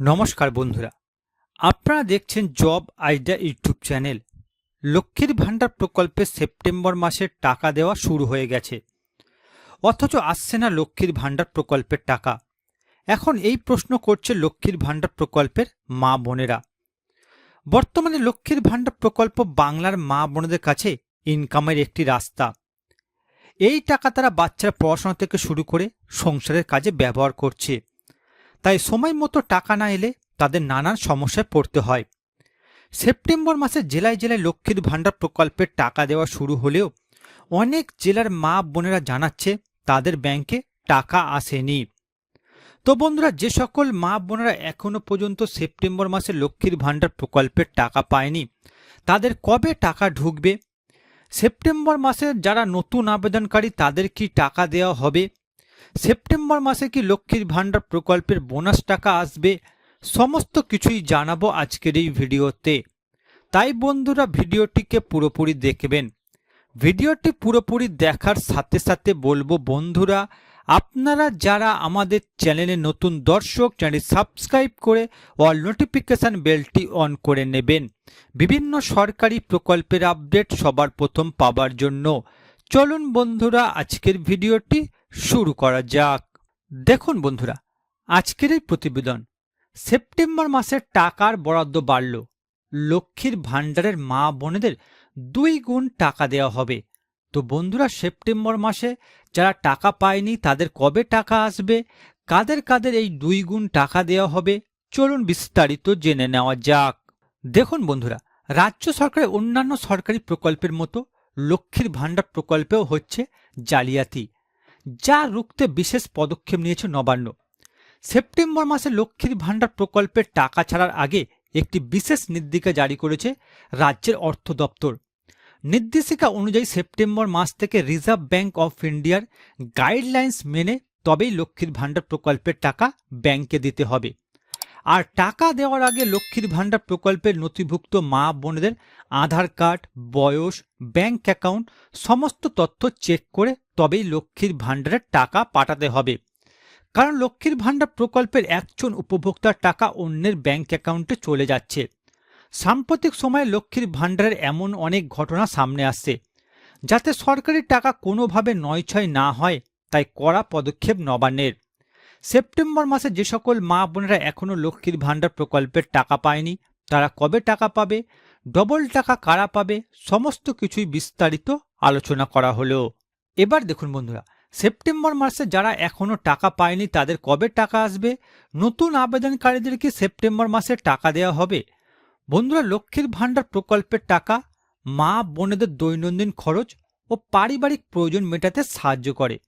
নমস্কার বন্ধুরা, আপনারা দেখছেন জব আইডিয়া ইউটিউব চ্যানেল। লক্ষ্মীর ভাণ্ডার প্রকল্পে সেপ্টেম্বর মাসের টাকা দেওয়া শুরু হয়ে গেছে। অথচ আসছে না লক্ষ্মীর ভাণ্ডার প্রকল্পের টাকা। এখন এই প্রশ্ন করছে লক্ষ্মীর ভাণ্ডার প্রকল্পের মা বোনেরা। বর্তমানে লক্ষ্মীর ভাণ্ডার প্রকল্প বাংলার মা বোনদের কাছে ইনকামের একটি রাস্তা। এই টাকা তারা বাচ্চার পড়াশোনা থেকে শুরু করে সংসারের কাজে ব্যবহার করছে। তাই সময় মতো টাকা না এলে তাদের নানান সমস্যায় পড়তে হয়। সেপ্টেম্বর মাসে জেলায় জেলায় লক্ষ্মীর ভাণ্ডার প্রকল্পের টাকা দেওয়া শুরু হলেও অনেক জেলার মা বোনেরা জানাচ্ছে তাদের ব্যাংকে টাকা আসেনি। তো বন্ধুরা, যে সকল মা বোনেরা এখনও পর্যন্ত সেপ্টেম্বর মাসে লক্ষ্মীর ভাণ্ডার প্রকল্পের টাকা পায়নি, তাদের কবে টাকা ঢুকবে? সেপ্টেম্বর মাসে যারা নতুন আবেদনকারী তাদের কি টাকা দেওয়া হবে? সেপ্টেম্বর মাসে কি লক্ষ্মীর ভাণ্ডার প্রকল্পের বোনাস টাকা আসবে? সমস্ত কিছুই জানাব আজকের এই ভিডিওতে। তাই বন্ধুরা, ভিডিওটিকে পুরোপুরি দেখবেন। ভিডিওটি পুরোপুরি দেখার সাথে সাথে বলব, বন্ধুরা, আপনারা যারা আমাদের চ্যানেলে নতুন দর্শক চ্যানেল সাবস্ক্রাইব করে অল নোটিফিকেশান বেলটি অন করে নেবেন। বিভিন্ন সরকারি প্রকল্পের আপডেট সবার প্রথম পাবার জন্য। চলুন বন্ধুরা, আজকের ভিডিওটি শুরু করা যাক। দেখুন বন্ধুরা, আজকের এই প্রতিবেদন, সেপ্টেম্বর মাসের টাকার বরাদ্দ বাড়ল। লক্ষ্মীর ভাণ্ডারের মা বোনেদের দুই গুণ টাকা দেওয়া হবে। তো বন্ধুরা, সেপ্টেম্বর মাসে যারা টাকা পায়নি, তাদের কবে টাকা আসবে? কাদের কাদের এই দুই গুণ টাকা দেওয়া হবে? চলুন বিস্তারিত জেনে নেওয়া যাক। দেখুন বন্ধুরা, রাজ্য সরকারের অন্যান্য সরকারি প্রকল্পের মতো লক্ষ্মীর ভাণ্ডার প্রকল্পেও হচ্ছে জালিয়াতি, যা রুখতে বিশেষ পদক্ষেপ নিয়েছে নবান্ন। সেপ্টেম্বর মাসে লক্ষ্মীর ভাণ্ডার প্রকল্পের টাকা ছাড়ার আগে একটি বিশেষ নির্দেশিকা জারি করেছে রাজ্যের অর্থ দপ্তর। নির্দেশিকা অনুযায়ী সেপ্টেম্বর মাস থেকে রিজার্ভ ব্যাংক অফ ইন্ডিয়ার গাইডলাইন্স মেনে তবেই লক্ষ্মীর ভাণ্ডার প্রকল্পের টাকা ব্যাংকে দিতে হবে। আর টাকা দেওয়ার আগে লক্ষ্মীর ভাণ্ডার প্রকল্পের নথিভুক্ত মা বোনেদের আধার কার্ড, বয়স, ব্যাংক অ্যাকাউন্ট, সমস্ত তথ্য চেক করে তবেই লক্ষ্মীর ভাণ্ডারের টাকা পাঠাতে হবে। কারণ লক্ষ্মীর ভাণ্ডার প্রকল্পের একজন উপভোক্তার টাকা অন্যের ব্যাংক অ্যাকাউন্টে চলে যাচ্ছে। সাম্প্রতিক সময়ে লক্ষ্মীর ভাণ্ডারের এমন অনেক ঘটনা সামনে আসছে। যাতে সরকারি টাকা কোনোভাবে নয়ছয় না হয়, তাই কড়া পদক্ষেপ নবান্নের। সেপ্টেম্বর মাসে যে সকল মা বোনেরা এখনও লক্ষ্মীর ভাণ্ডার প্রকল্পের টাকা পায়নি, তারা কবে টাকা পাবে, ডবল টাকা কারা পাবে, সমস্ত কিছুই বিস্তারিত আলোচনা করা হলো। এবার দেখুন বন্ধুরা, সেপ্টেম্বর মাসে যারা এখনও টাকা পায়নি, তাদের কবে টাকা আসবে, নতুন আবেদনকারীদেরকে সেপ্টেম্বর মাসে টাকা দেওয়া হবে? বন্ধুরা, লক্ষ্মীর ভাণ্ডার প্রকল্পের টাকা মা বোনেদের দৈনন্দিন খরচ ও পারিবারিক প্রয়োজন মেটাতে সাহায্য করে।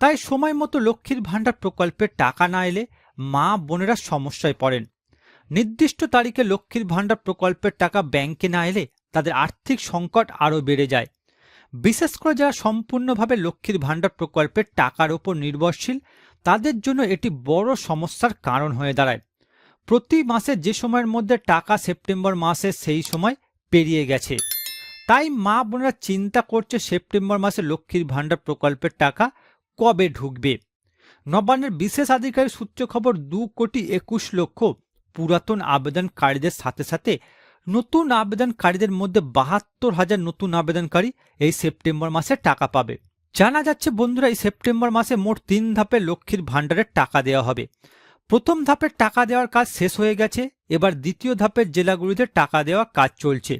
তাই সময় মতো লক্ষ্মীর ভাণ্ডার প্রকল্পের টাকা না এলে মা বোনেরা সমস্যায় পড়েন। নির্দিষ্ট তারিখে লক্ষ্মীর ভাণ্ডার প্রকল্পের টাকা ব্যাংকে না এলে তাদের আর্থিক সংকট আরও বেড়ে যায়। বিশেষ করে যারা সম্পূর্ণভাবে লক্ষ্মীর ভাণ্ডার প্রকল্পের টাকার ওপর নির্ভরশীল, তাদের জন্য এটি বড় সমস্যার কারণ হয়ে দাঁড়ায়। প্রতি মাসে যে সময়ের মধ্যে টাকা সেপ্টেম্বর মাসে সেই সময় পেরিয়ে গেছে। তাই মা বোনেরা চিন্তা করছে সেপ্টেম্বর মাসে লক্ষ্মীর ভাণ্ডার প্রকল্পের টাকা কবে ঢুকবে? নবান্নের বিশেষ আধিকারিক সূত্র খবর দু কোটি একুশ লক্ষ পুরাতন আবেদনকারীদের সাথে সাথে নতুন আবেদনকারীদের মধ্যে বাহাত্তর হাজার নতুন আবেদনকারী এই সেপ্টেম্বর মাসে টাকা পাবে। জানা যাচ্ছে, বন্ধুরা, এই সেপ্টেম্বর মাসে মোট তিন ধাপে লক্ষ্মীর ভাণ্ডারের টাকা দেওয়া হবে। প্রথম ধাপের টাকা দেওয়ার কাজ শেষ হয়ে গেছে, এবার দ্বিতীয় ধাপের জেলাগুলিতে টাকা দেওয়া কাজ চলছে।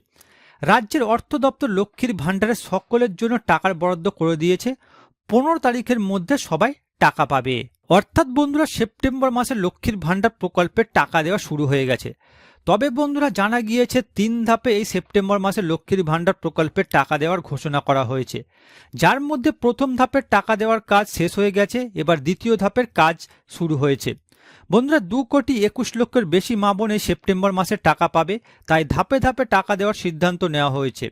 রাজ্যের অর্থ দপ্তর লক্ষ্মীর ভাণ্ডারে সকলের জন্য টাকার বরাদ্দ করে দিয়েছে। পনেরো তারিখের মধ্যে সবাই টাকা পাবে। অর্থাৎ বন্ধুরা, সেপ্টেম্বর মাসে লক্ষ্মীর ভাণ্ডার প্রকল্পের টাকা দেওয়া শুরু হয়ে গেছে। তবে বন্ধুরা, জানা গিয়েছে তিন ধাপে এই সেপ্টেম্বর মাসে লক্ষ্মীর ভাণ্ডার প্রকল্পের টাকা দেওয়ার ঘোষণা করা হয়েছে। যার মধ্যে প্রথম ধাপের টাকা দেওয়ার কাজ শেষ হয়ে গেছে, এবার দ্বিতীয় ধাপের কাজ শুরু হয়েছে। বন্ধুরা, দু কোটি একুশ লক্ষের বেশি মা বোন এই সেপ্টেম্বর মাসে টাকা পাবে, তাই ধাপে ধাপে টাকা দেওয়ার সিদ্ধান্ত নেওয়া হয়েছে।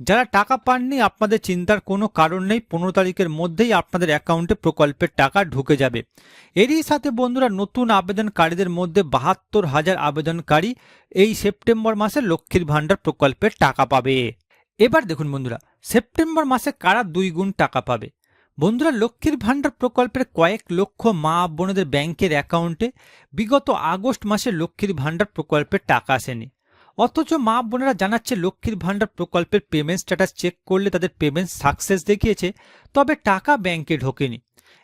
যারা টাকা পাননি, আপনাদের চিন্তার কোনো কারণ নেই, পনেরো তারিখের মধ্যেই আপনাদের অ্যাকাউন্টে প্রকল্পের টাকা ঢুকে যাবে। এরই সাথে বন্ধুরা, নতুন আবেদনকারীদের মধ্যে বাহাত্তর হাজার আবেদনকারী এই সেপ্টেম্বর মাসে লক্ষ্মীর ভাণ্ডার প্রকল্পের টাকা পাবে। এবার দেখুন বন্ধুরা, সেপ্টেম্বর মাসে কারা দুই গুণ টাকা পাবে? বন্ধুরা, লক্ষ্মীর ভাণ্ডার প্রকল্পের কয়েক লক্ষ মা বোনেদের ব্যাংকের অ্যাকাউন্টে বিগত আগস্ট মাসে লক্ষ্মীর ভাণ্ডার প্রকল্পের টাকা আসেনি। অথচ মা বোনেরা জানাচ্ছে, লক্ষ্মীর ভাণ্ডার প্রকল্পের পেমেন্ট স্ট্যাটাস চেক করলে তাদের পেমেন্ট সাকসেস দেখিয়েছে, তবে টাকা ব্যাংকে ঢোকেনি।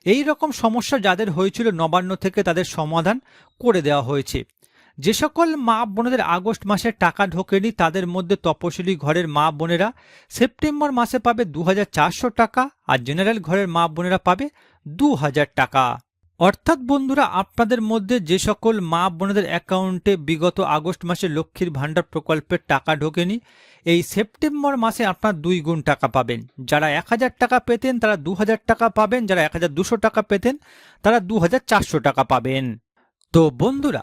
এই রকম সমস্যা যাদের হয়েছিল, নবান্ন থেকে তাদের সমাধান করে দেওয়া হয়েছে। যে সকল মা বোনেদের আগস্ট মাসে টাকা ঢোকেনি, তাদের মধ্যে তপশিলি ঘরের মা বোনেরা। সেপ্টেম্বর মাসে পাবে দু হাজার চারশো টাকা আর জেনারেল ঘরের মা বোনেরা পাবে দু হাজার টাকা। অর্থাৎ বন্ধুরা, আপনাদের মধ্যে যে সকল মা বোনেদের অ্যাকাউন্টে বিগত আগস্ট মাসে লক্ষ্মীর ভাণ্ডার প্রকল্পের টাকা ঢোকেনি, এই সেপ্টেম্বর মাসে আপনার দুই গুণ টাকা পাবেন। যারা এক হাজার টাকা পেতেন, তারা দু হাজার টাকা পাবেন। যারা এক হাজার দুশো টাকা পেতেন, তারা দু চারশো টাকা পাবেন। তো বন্ধুরা